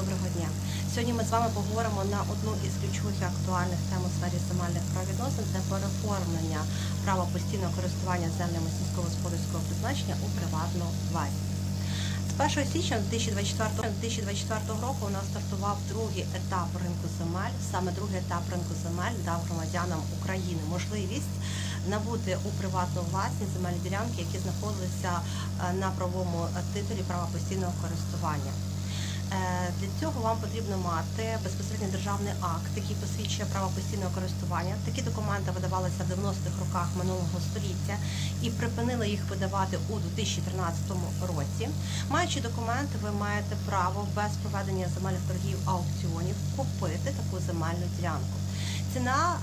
Доброго дня. Сьогодні ми з вами поговоримо на одну із ключових і актуальних тем у сфері земельних правовідносин це переоформлення права постійного користування землями сільськогосподарського призначення у приватну власність. З 1 січня 2024, 2024 року у нас стартував другий етап ринку земель. Саме другий етап ринку земель дав громадянам України можливість набути у приватну власність земельні ділянки, які знаходилися е, на правовому титулі права постійного користування. Е, Для цього вам потрібно мати безпосередньо державний акт, який посвідчує право постійного користування. Такі документи видавалися в 90-х роках минулого століття і припинили їх видавати у 2013 році. Маючи документи, ви маєте право без проведення земельних торгів аукціонів купити таку земельну ділянку. Ціна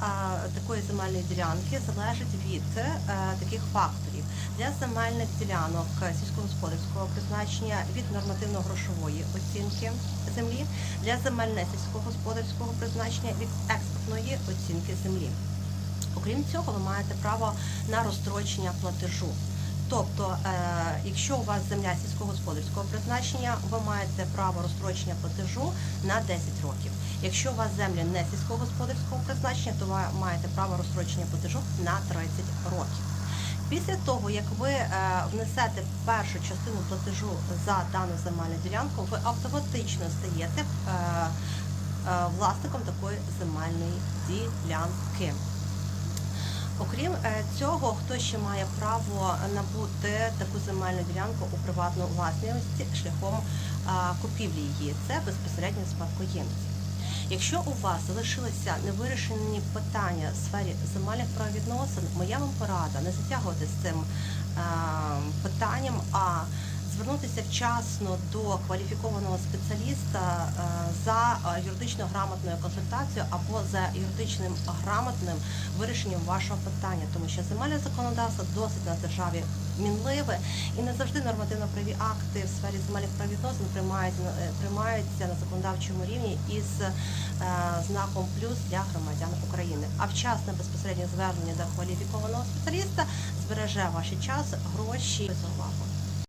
такої земельної ділянки залежить від е, таких факторів для земельних ділянок сільськогосподарського призначення від нормативно-грошової оцінки землі, для земель сільськогосподарського призначення від експортної оцінки землі. Окрім цього, ви маєте право на розстрочення платежу. Тобто, е, якщо у вас земля сільськогосподарського призначення, ви маєте право розстрочення платежу на 10 років. Якщо у вас землі не сільськогосподарського призначення, то ви маєте право розстрочення платежу на 30 років. Після того, як ви е, внесете першу частину платежу за дану земельну ділянку, ви автоматично стаєте е, власником такої земельної ділянки. Окрім е, цього, хто ще має право набути таку земельну ділянку у приватну власність шляхом купівлі її, це безпосередньо спадкоємці. Якщо у вас залишилися невирішені питання в сфері земельних правовідносин, моя вам порада не затягувати з цим питанням, а звернутися вчасно до кваліфікованого спеціаліста е, за юридично грамотною консультацією або за юридичним грамотним вирішенням вашого питання, тому що земельне законодавство досить на державі мінливе і не завжди нормативно-праві акти в сфері земельних правовідносин приймаються, е, на законодавчому рівні із е, знаком плюс для громадян України. А вчасне безпосереднє звернення до кваліфікованого спеціаліста збереже ваш час, гроші увагу.